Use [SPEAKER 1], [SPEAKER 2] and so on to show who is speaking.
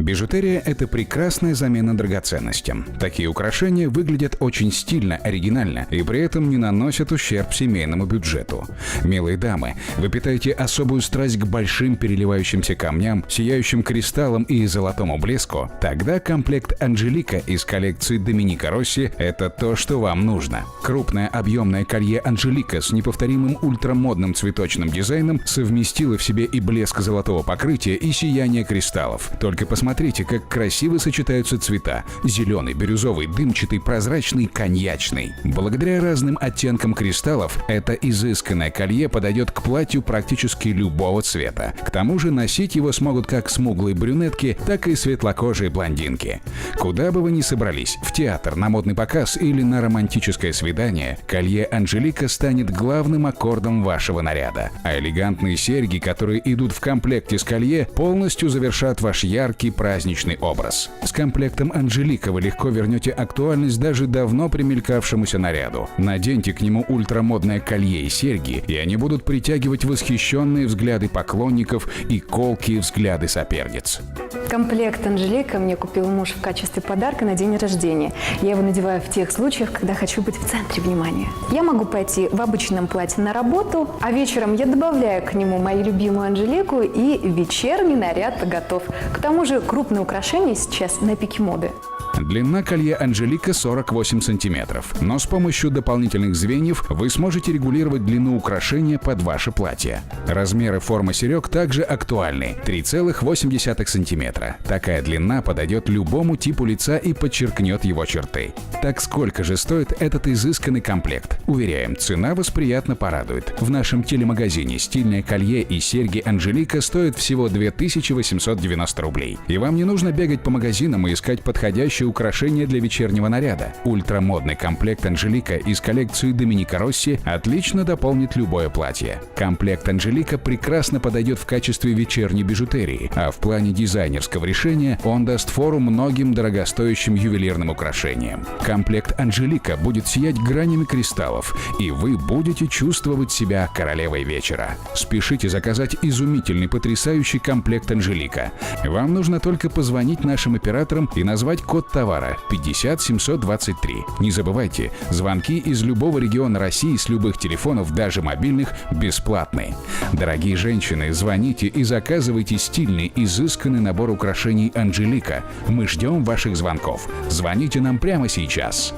[SPEAKER 1] Бижутерия – это прекрасная замена драгоценностям. Такие украшения выглядят очень стильно, оригинально и при этом не наносят ущерб семейному бюджету. Милые дамы, вы питаете особую страсть к большим переливающимся камням, сияющим кристаллам и золотому блеску? Тогда комплект «Анжелика» из коллекции Доминика Росси – это то, что вам нужно. Крупное объемное колье «Анжелика» с неповторимым ультрамодным цветочным дизайном совместило в себе и блеск золотого покрытия, и сияние кристаллов. Только посмотрите Посмотрите, как красиво сочетаются цвета. Зеленый, бирюзовый, дымчатый, прозрачный, коньячный. Благодаря разным оттенкам кристаллов, это изысканное колье подойдет к платью практически любого цвета. К тому же носить его смогут как смуглые брюнетки, так и светлокожие блондинки. Куда бы вы ни собрались, в театр, на модный показ или на романтическое свидание, колье Анжелика станет главным аккордом вашего наряда. А элегантные серьги, которые идут в комплекте с колье, полностью завершат ваш яркий праздничный образ. С комплектом Анжелика вы легко вернете актуальность даже давно примелькавшемуся наряду. Наденьте к нему ультрамодное колье и серьги, и они будут притягивать восхищенные взгляды поклонников и колкие взгляды соперниц.
[SPEAKER 2] Комплект Анжелика мне купил муж в качестве подарка на день рождения. Я его надеваю в тех случаях, когда хочу быть в центре внимания. Я могу пойти в обычном платье на работу, а вечером я добавляю к нему мою любимую Анжелику и вечерний наряд готов. К тому же крупные украшения сейчас на пике моды.
[SPEAKER 1] Длина колье Анжелика 48 сантиметров, но с помощью дополнительных звеньев вы сможете регулировать длину украшения под ваше платье. Размеры формы серег также актуальны – 3,8 сантиметра. Такая длина подойдет любому типу лица и подчеркнет его черты. Так сколько же стоит этот изысканный комплект? Уверяем, цена вас приятно порадует. В нашем телемагазине стильное колье и серьги Анжелика стоят всего 2890 рублей. И вам не нужно бегать по магазинам и искать подходящие украшения для вечернего наряда. Ультрамодный комплект Анжелика из коллекции Доминика Росси отлично дополнит любое платье. Комплект Анжелика прекрасно подойдет в качестве вечерней бижутерии, а в плане дизайнерского решения он даст фору многим дорогостоящим ювелирным украшениям. Комплект Анжелика будет сиять гранями кристаллов, и вы будете чувствовать себя королевой вечера. Спешите заказать изумительный, потрясающий комплект Анжелика. Вам нужно только позвонить нашим операторам и назвать код товара 50 723. Не забывайте, звонки из любого региона России с любых телефонов, даже мобильных, бесплатны. Дорогие женщины, звоните и заказывайте стильный, изысканный набор украшений Анжелика. Мы ждем ваших звонков. Звоните нам прямо сейчас.